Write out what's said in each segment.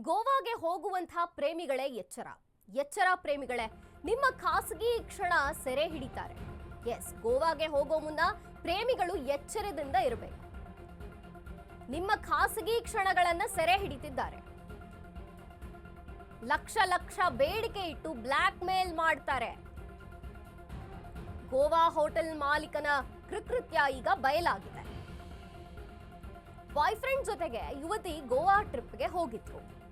ಗೋವಾಗೆ ಹೋಗುವಂತಹ ಪ್ರೇಮಿಗಳೇ ಎಚ್ಚರ. ಎಚ್ಚರ ಪ್ರೇಮಿಗಳೇ, ನಿಮ್ಮ ಖಾಸಗಿ ಕ್ಷಣ ಸೆರೆ ಹಿಡಿತಾರೆ. ಎಸ್ ಗೋವಾಗೆ ಹೋಗೋ ಮುನ್ನ ಪ್ರೇಮಿಗಳು ಎಚ್ಚರದಿಂದ ಇರಬೇಕು. ನಿಮ್ಮ ಖಾಸಗಿ ಕ್ಷಣಗಳನ್ನ ಸೆರೆ ಹಿಡಿತಿದ್ದಾರೆ. ಲಕ್ಷ ಲಕ್ಷ ಬೇಡಿಕೆ ಇಟ್ಟು ಬ್ಲ್ಯಾಕ್ ಮೇಲ್ ಮಾಡ್ತಾರೆ. ಗೋವಾ ಹೋಟೆಲ್ ಮಾಲೀಕನ ಕೃಕೃತ್ಯ ಈಗ ಬಯಲಾಗಿದೆ. ಬಾಯ್ ಫ್ರೆಂಡ್ ಜೊತೆಗೆ ಯುವತಿ ಗೋವಾ ಟ್ರಿಪ್ಗೆ ಹೋಗಿದ್ರು.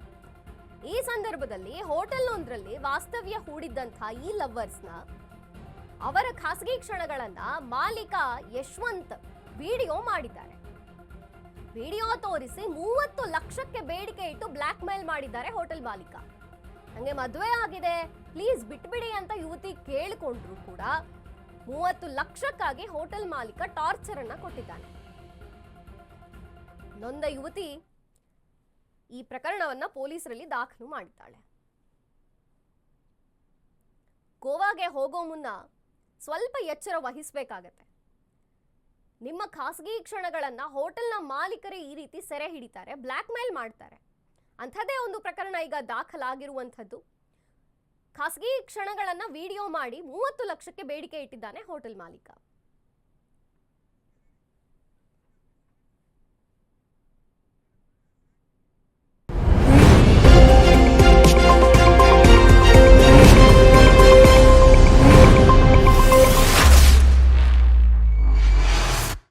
ಈ ಸಂದರ್ಭದಲ್ಲಿ ಹೋಟೆಲ್ ಒಂದರಲ್ಲಿ ವಾಸ್ತವ್ಯ ಹೂಡಿದ್ದಂಥ ಈ ಲವ್ವರ್ಸ್ನ ಅವರ ಖಾಸಗಿ ಕ್ಷಣಗಳನ್ನ ಮಾಲೀಕ ಯಶವಂತ್ ವಿಡಿಯೋ ಮಾಡಿದ್ದಾರೆ. ವಿಡಿಯೋ ತೋರಿಸಿ ಮೂವತ್ತು ಲಕ್ಷಕ್ಕೆ ಬೇಡಿಕೆ ಇಟ್ಟು ಬ್ಲ್ಯಾಕ್ ಮೇಲ್ ಮಾಡಿದ್ದಾರೆ ಹೋಟೆಲ್ ಮಾಲೀಕ. ನಂಗೆ ಮದುವೆ ಆಗಿದೆ. ಪ್ಲೀಸ್ ಬಿಟ್ಬಿಡಿ ಅಂತ ಯುವತಿ ಕೇಳಿಕೊಂಡ್ರು ಕೂಡ ಮೂವತ್ತು ಲಕ್ಷಕ್ಕಾಗಿ ಹೋಟೆಲ್ ಮಾಲೀಕ ಟಾರ್ಚರ್ ಅನ್ನ ಕೊಟ್ಟಿದ್ದಾನೆ. ನೊಂದ ಯುವತಿ ಈ ಪ್ರಕರಣವನ್ನ ಪೊಲೀಸರಲ್ಲಿ ದಾಖಲು ಮಾಡಿದ್ದಾಳೆ. ಗೋವಾಗೆ ಹೋಗೋ ಮುನ್ನ ಸ್ವಲ್ಪ ಎಚ್ಚರ ವಹಿಸಬೇಕಾಗತ್ತೆ. ನಿಮ್ಮ ಖಾಸಗಿ ಕ್ಷಣಗಳನ್ನ ಹೋಟೆಲ್ನ ಮಾಲೀಕರೇ ಈ ರೀತಿ ಸೆರೆ ಹಿಡಿತಾರೆ ಬ್ಲ್ಯಾಕ್ ಮೇಲ್ ಮಾಡ್ತಾರೆ. ಅಂಥದ್ದೇ ಒಂದು ಪ್ರಕರಣ ಈಗ ದಾಖಲಾಗಿರುವಂಥದ್ದು. ಖಾಸಗಿ ಕ್ಷಣಗಳನ್ನ ವಿಡಿಯೋ ಮಾಡಿ ಮೂವತ್ತು ಲಕ್ಷಕ್ಕೆ ಬೇಡಿಕೆ ಇಟ್ಟಿದ್ದಾನೆ ಹೋಟೆಲ್ ಮಾಲೀಕ.